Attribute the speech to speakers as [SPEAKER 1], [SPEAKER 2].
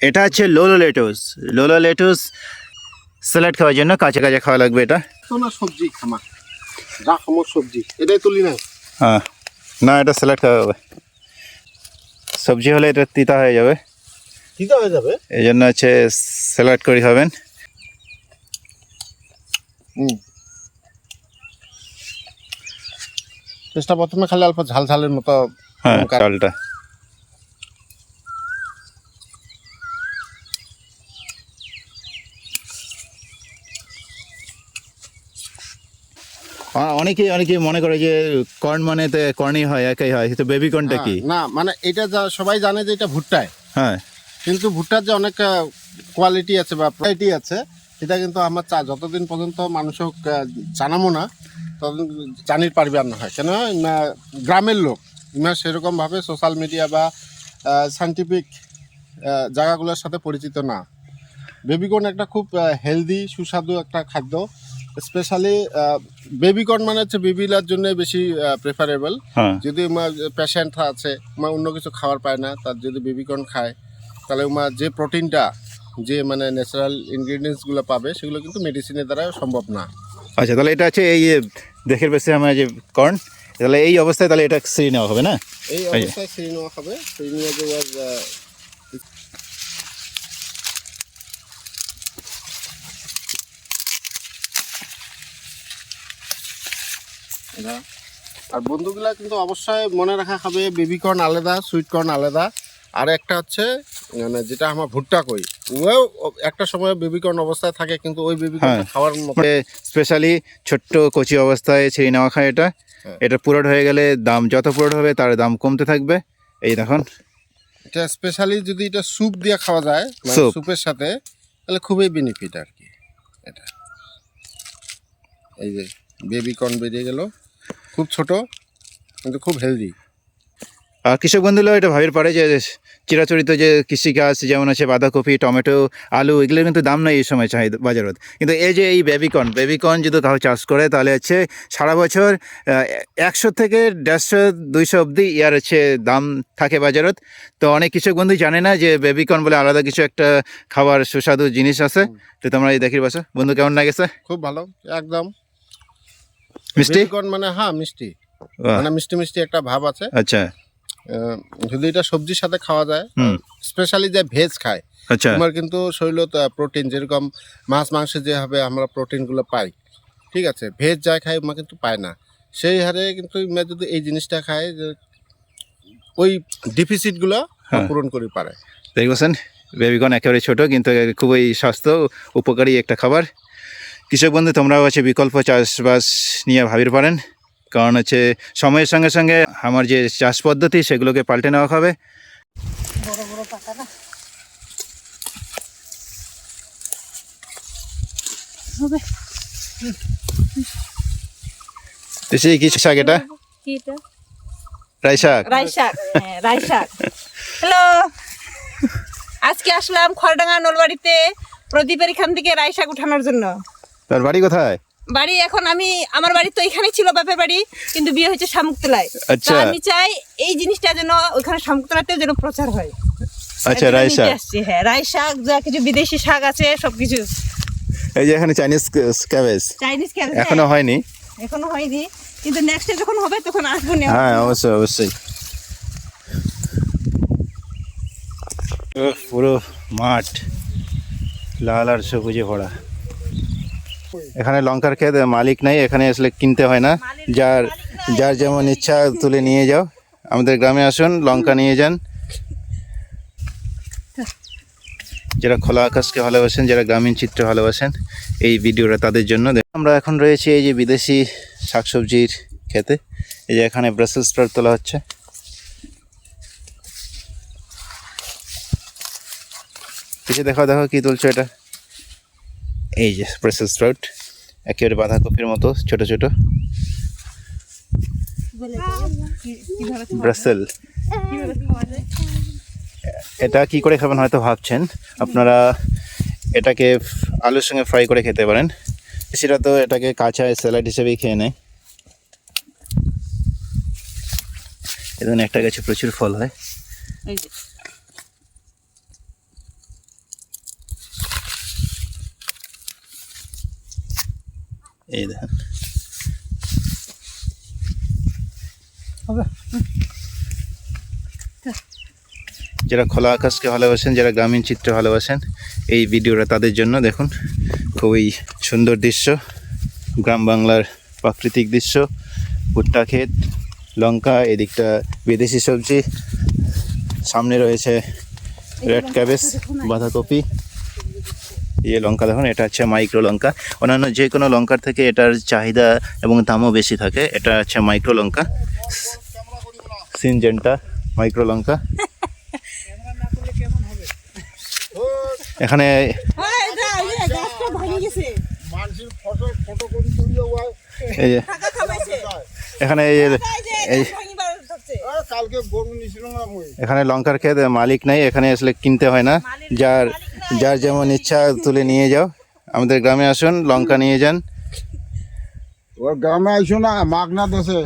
[SPEAKER 1] এটা হচ্ছে lollo lettuce lollo lettuce salad খাওয়ার জন্য কাঁচা কাঁচা খাওয়া লাগবে এটা।
[SPEAKER 2] না সবজি খামা যা খামো সবজি। এটাই তুলি না
[SPEAKER 1] হ্যাঁ। না এটা স্যালাড খাওয়া হবে। সবজি হলে এটা তিতা হয়ে যাবে।
[SPEAKER 2] দিতে হয়ে যাবে?
[SPEAKER 1] এই জন্য হচ্ছে স্যালাড করে খাবেন।
[SPEAKER 2] হুম। চেষ্টা প্রথমে খালি অল্প ঝাল ঝালের মতো
[SPEAKER 1] হ্যাঁ। চালটা। অনেকেই অনেকেই মনে করে যে কর্ন মানে তো কর্নই হয় একাই হয় তো বেবি কর্নটা কি?
[SPEAKER 2] হ্যাঁ, না মানে এটা যা সবাই জানে যে এটা ভুট্টায়।
[SPEAKER 1] হ্যাঁ।
[SPEAKER 2] কিন্তু ভুট্টার যে অনেক কোয়ালিটি আছে বা কোয়ালিটি আছে সেটা কিন্তু আমার চা যতদিন পর্যন্ত মানুষক জানাব না ততদিন জানির পারবে আর না হয়। কেন? গ্রামের লোক ইমা সেরকমভাবে সোশ্যাল মিডিয়া বা সাইন্টিফিক জায়গাগুলোর সাথে পরিচিত না। বেবিকর্ন একটা খুব হেলদি সুস্বাদু একটা খাদ্য। স্পেশালি বেবিকর্ন মানে হচ্ছে বেবিলার জন্য বেশি প্রেফারেবল
[SPEAKER 1] হ্যাঁ।
[SPEAKER 2] যদি পেশেন্ট আছে মা অন্য কিছু খাবার পায় না তার যদি বেবিকর্ন খায় তাহলে মা যে প্রোটিনটা যে মানে ন্যাচারাল ইনগ্রিডিয়েন্টসগুলো পাবে সেগুলো কিন্তু মেডিসিনের দ্বারা সম্ভব না।
[SPEAKER 1] আচ্ছা তাহলে এটা হচ্ছে এই যে দেখের বেশি আমার যে কর্ন তাহলে এই অবস্থায় তাহলে এটা সিঁড়ি নেওয়া হবে না?
[SPEAKER 2] এই। অবস্থায় সেই নেওয়া হবে। সেই নিয়ে যে ওর, আহ, এটা। আর বন্ধুগুলা কিন্তু অবশ্যই মনে রাখা হবে বেবি কর্ন আলাদা সুইট কর্ন আলাদা। আর একটা হচ্ছে মানে যেটা আমার ভুট্টা কই ওও একটা সময় বেবি কর্ন অবস্থায় থাকে কিন্তু ওই বেবি কর্ন
[SPEAKER 1] হ্যাঁ।
[SPEAKER 2] খাওয়ার মতো।
[SPEAKER 1] স্পেশালি ছোট্ট কচি অবস্থায় ছেড়ে নেওয়া খায় এটা।
[SPEAKER 2] হ্যাঁ।
[SPEAKER 1] এটা পুরোট হয়ে গেলে দাম যত পুরোট হবে তার দাম কমতে থাকবে। এই দেখুন।
[SPEAKER 2] এটা স্পেশালি যদি এটা স্যুপ দিয়ে খাওয়া যায় মানে স্যুপের সাথে তাহলে খুবই বেনিফিট আর কি এটা। এই যে বেবি কর্ন বেরিয়ে গেল। খুব ছোট কিন্তু খুব হেলদি
[SPEAKER 1] আর কৃষক বন্ধুরা এটা ভাবির পারে যে চিরাচরিত যে কৃষিকাজ যেমন আছে বাঁধাকপি টমেটো আলু এগুলোর কিন্তু দাম নাই এই সময় চাহিদা বাজারত কিন্তু এই যে এই বেবিকর্ন বেবিকর্ন যদি কাউ চাষ করে তাহলে হচ্ছে সারা বছর একশো থেকে দেড়শো দুইশো অবধি ইয়ার হচ্ছে দাম থাকে বাজারত। তো অনেক কৃষক বন্ধু জানে না যে বেবিকর্ন বলে আলাদা কিছু একটা খাবার সুস্বাদু জিনিস আছে। তো তোমরা এই দেখির বাসা। বন্ধু কেমন লাগেছে?
[SPEAKER 2] খুব ভালো একদম।
[SPEAKER 1] মিষ্টি?
[SPEAKER 2] কর্ন মানে হ্যাঁ মিষ্টি। মানে মিষ্টি মিষ্টি একটা ভাব আছে।
[SPEAKER 1] আচ্ছা।
[SPEAKER 2] যদি এটা সবজির সাথে খাওয়া যায়। স্পেশালি যে ভেজ খায়
[SPEAKER 1] আচ্ছা।
[SPEAKER 2] তোমার কিন্তু শরীর প্রোটিন যেরকম মাছ মাংসে যেভাবে আমরা প্রোটিনগুলো পাই ঠিক আছে ভেজ যা খাই মা কিন্তু পায় না। সেই হারে কিন্তু যদি এই জিনিসটা খায় যে ওই ডিফিসিটগুলো
[SPEAKER 1] হ্যাঁ।
[SPEAKER 2] পূরণ করে পারে।
[SPEAKER 1] দেখবেন বেবিকর্ন একেবারে ছোট কিন্তু খুবই স্বাস্থ্য উপকারী একটা খাবার। কৃষক বন্ধু তোমরাও আছে বিকল্প চাষবাস নিয়ে ভাবির পারেন। কারণ হচ্ছে সময়ের সঙ্গে সঙ্গে আমার যে চাষ পদ্ধতি সেগুলোকে পাল্টে নেওয়া হবে।
[SPEAKER 3] বড় বড় পাতা না? হবে।
[SPEAKER 1] সেই কি শাক এটা? রাই শাক।
[SPEAKER 3] রাই শাক হ্যাঁ রাই শাক। হ্যালো আজকে আসলাম খড়ডাঙ্গা নলবাড়িতে প্রদীপের এখান থেকে রাই শাক উঠানোর জন্য।
[SPEAKER 1] তার বাড়ি কোথায়?
[SPEAKER 3] বাড়ি এখন আমি আমার বাড়ি তো এখানেই ছিল বাপের বাড়ি কিন্তু বিয়ে হয়েছে শামুকতলায়।
[SPEAKER 1] আচ্ছা।
[SPEAKER 3] আমি চাই এই জিনিসটা যেন ওইখানে শামুকতলাতেও যেন প্রচার হয়।
[SPEAKER 1] আচ্ছা রাই শাক
[SPEAKER 3] হ্যাঁ রাই শাক যা কিছু বিদেশি শাক আছে সবকিছু।
[SPEAKER 1] এই যে এখানে চাইনিজ ক্যাবেজ
[SPEAKER 3] চাইনিজ ক্যাবেজ
[SPEAKER 1] এখনও হয়নি?
[SPEAKER 3] এখনও হয়নি কিন্তু নেক্সটে যখন হবে তখন আসব না
[SPEAKER 1] হ্যাঁ অবশ্যই অবশ্যই। পুরো মাঠ লাল আর সবুজে ভরা। এখানে লঙ্কার ক্ষেত মালিক নাই, এখানে আসলে কিনতে হয় না। যার যার যেমন ইচ্ছা তুলে নিয়ে যাও। আমাদের গ্রামে আসুন, লঙ্কা নিয়ে যান। যারা খোলা আকাশকে ভালোবাসেন, যারা গ্রামীণ চিত্র ভালোবাসেন, এই ভিডিওটা তাদের জন্য। আমরা এখন রয়েছি এই যে বিদেশি শাকসবজির খেতে এই যে এখানে ব্রাসেল স্প্রাউট তোলা হচ্ছে। পিছিয়ে দেখো দেখো কি তুলছো এটা। এই যে ব্রাসেল স্প্রাউট একেবারে বাঁধাকপির মতো, ছোট ছোট। ব্রাসেল। এটা কি করে খাবেন হয়তো ভাবছেন। আপনারা এটাকে আলুর সঙ্গে ফ্রাই করে খেতে পারেন। সেটা তো এটাকে কাঁচা স্যালাড হিসেবেই খেয়ে নেয়। এখানে একটা গাছে প্রচুর ফল হয়।
[SPEAKER 3] এই
[SPEAKER 1] দেখেন। যারা খোলা আকাশকে ভালোবাসেন যারা গ্রামীণ চিত্র ভালোবাসেন এই ভিডিওটা তাদের জন্য দেখুন। খুবই সুন্দর দৃশ্য গ্রাম বাংলার প্রাকৃতিক দৃশ্য ভুট্টা ক্ষেত লঙ্কা এদিকটা বিদেশি সবজি সামনে রয়েছে রেড ক্যাবেজ বাঁধাকপি। ইয়ে লঙ্কা দেখুন, এটা হচ্ছে মাইক্রো লঙ্কা। অন্যান্য যে কোনো লঙ্কার থেকে এটার চাহিদা এবং দামও বেশি থাকে। এটা হচ্ছে মাইক্রো লঙ্কা। সিনজেন্টা, মাইক্রো লঙ্কা। এখানে এই এখানে এই এই এখানে লঙ্কার ক্ষেত মালিক নাই, এখানে আসলে কিনতে হয় না। যার যার যেমন ইচ্ছা তুলে নিয়ে যাও। আমাদের গ্রামে আসুন, লঙ্কা নিয়ে যান।
[SPEAKER 2] ওর গ্রামে আসুন না, মাগনা দেশে।